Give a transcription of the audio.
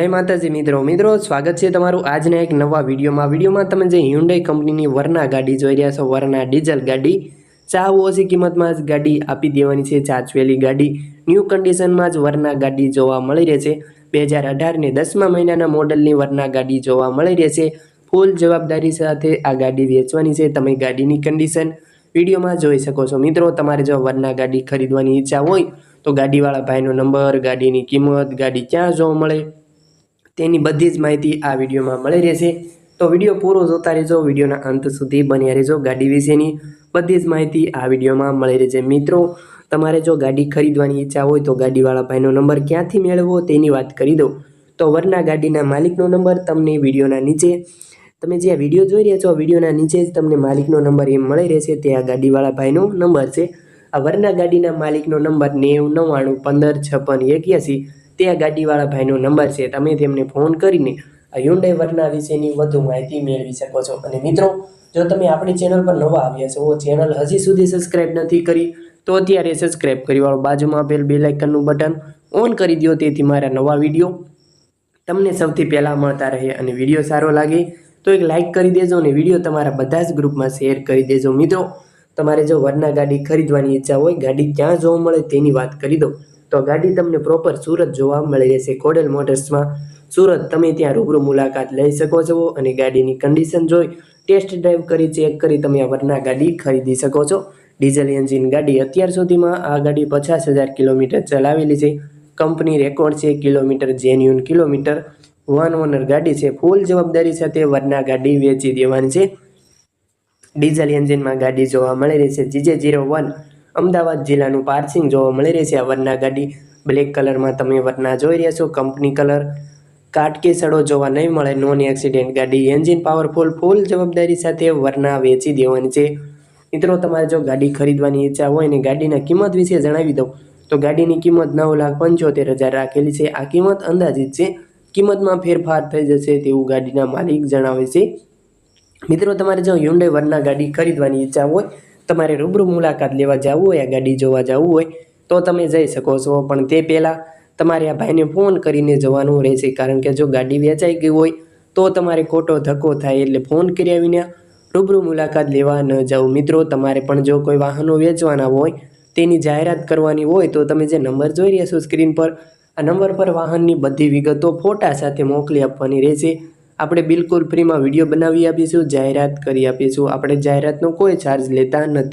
જય માતાજી મિત્રો મિત્રો, સ્વાગત છે તમારું આજના એક નવા વિડીયોમાં. વિડીયોમાં તમે જે હ્યુન્ડાઈ કંપનીની વરના ગાડી જોઈ રહ્યા છો વરના ડીઝલ ગાડી સાવ ઓછી કિંમતમાં જ ગાડી આપી દેવાની છે, ચાચવેલી ગાડી. ન્યૂ કન્ડિશનમાં જ વરના ગાડી જોવા મળી રહેશે બે હજાર અઢારને દસમા મહિનાના મોડલની વરના ગાડી જોવા મળી રહેશે ફૂલ જવાબદારી સાથે આ ગાડી વેચવાની છે. તમે ગાડીની કન્ડિશન વિડીયોમાં જોઈ શકો છો. મિત્રો, તમારે જો વરના ગાડી ખરીદવાની ઈચ્છા હોય, તો ગાડીવાળા ભાઈનો નંબર ગાડીની કિંમત, ગાડી ક્યાં જોવા મળે તેની બધી જ માહિતી આ વિડીયોમાં મળી રહેશે. તો વીડિયો પૂરો જોતા રહેજો, વિડીયોના અંત સુધી બન્યા રહેજો. ગાડી વિશેની બધી જ માહિતી આ વિડીયોમાં મળી રહેશે મિત્રો, તમારે જો ગાડી ખરીદવાની ઈચ્છા હોય તો ગાડીવાળા ભાઈનો નંબર ક્યાંથી મેળવવો તેની વાત કરી દો તો વરના ગાડીના માલિકનો નંબર તમને વિડીયોના નીચે, તમે જે વીડિયો જોઈ રહ્યા છો વિડીયોના નીચે જ તમને માલિકનો નંબર એમ મળી રહેશે. તે આ ગાડીવાળા ભાઈનો નંબર છે. આ વરના ગાડીના માલિકનો નંબર નેવું, નવ્વાણું, પંદર, છપ્પન, એક્યાસી તે ગાડીવાળા ભાઈનો નંબર છે, તમે તેમને ફોન કરીને આ હ્યુન્ડાઈ વરના વિશેની વધુ માહિતી મેળવી શકો છો. અને મિત્રો, જો તમે આપણી ચેનલ પર નવા આવ્યા છો ચેનલ હજી સુધી સબસ્ક્રાઈબ નથી કરી, તો અત્યારે સબસ્ક્રાઇબ કરી વાળો બાજુમાં આપેલ બે લાઇકનનું બટન ઓન કરી દો તેથી મારા નવા વીડિયો તમને સૌથી પહેલાં મળતા રહે અને વીડિયો સારો લાગે તો એક લાઇક કરી દેજો અને વીડિયો તમારા બધા જ ગ્રુપમાં શેર કરી દેજો. મિત્રો, તમારે જો વરના ગાડી ખરીદવાની ઈચ્છા હોય, ગાડી ક્યાં જોવા મળે તેની વાત કરી દો તો ગાડી તમને પ્રોપર સુરત જોવા મળી રહેશે. કોડેલ મોટર્સમાં સુરત તમે ત્યાં રૂબરૂ મુલાકાત લઈ શકો છો અને ગાડીની કન્ડિશન જોઈ ટેસ્ટ ડ્રાઈવ કરી ચેક કરી તમે આ વરના ગાડી ખરીદી શકો છો. ડીઝલ એન્જિન ગાડી અત્યાર સુધીમાં આ ગાડી પચાસ હજાર કિલોમીટર ચલાવેલી છે. કંપની રેકોર્ડ છે kilometre genuine kilometre. One owner ગાડી છે ફૂલ જવાબદારી સાથે વરના ગાડી વેચી દેવાની છે. ડીઝલ એન્જિનમાં ગાડી જોવા મળી રહી છે જીજે જીરો વન અમદાવાદ જિલ્લાનું પાર્સિંગ જોવા મળી રહી છે. આ વરના ગાડી બ્લેક કલરમાં તમે વરના જોઈ રહ્યા છો. કંપની કલર કાટકી સડો જોવા નહીં મળે. Non accident. ગાડી એન્જિન પાવરફુલ, ફૂલ જવાબદારી સાથે વરના વેચી દેવાની છે. મિત્રો, તમારે જો ગાડી ખરીદવાની ઈચ્છા હોય ને ગાડીના કિંમત વિશે જણાવી દઉં, તો ગાડીની કિંમત નવ લાખ પંચોતેર હજાર રાખેલી છે. આ કિંમત અંદાજિત છે. કિંમતમાં ફેરફાર થઈ જશે તેવું ગાડીના માલિક જણાવે છે. મિત્રો, તમારે જો હ્યુન્ડાઈ વરના ગાડી ખરીદવાની ઈચ્છા હોય તમારે રૂબરૂ મુલાકાત લેવા જવું હોય, આ ગાડી જોવા જવું હોય, તો તમે જઈ શકો છો. પણ તે પહેલાં તમારે આ ભાઈને ફોન કરીને જવાનું રહેશે. કારણ કે જો ગાડી વેચાઈ ગઈ હોય, તો તમારે ખોટો ધક્કો થાય. એટલે ફોન કર્યા વિના રૂબરૂ મુલાકાત લેવા ન જાઓ. મિત્રો, તમારે પણ જો કોઈ વાહનો વેચવાના હોય, તેની જાહેરાત કરવાની હોય, તો તમે જે નંબર જોઈ રહ્યા છો સ્ક્રીન પર, આ નંબર પર વાહનની બધી વિગતો ફોટા સાથે મોકલી આપવાની રહેશે. આપણે બિલકુલ ફ્રીમાં વીડિયો બનાવી આપીશું, જાહેરાત કરી આપીશું. આપણે જાહેરાતનો કોઈ ચાર્જ લેતા નથી.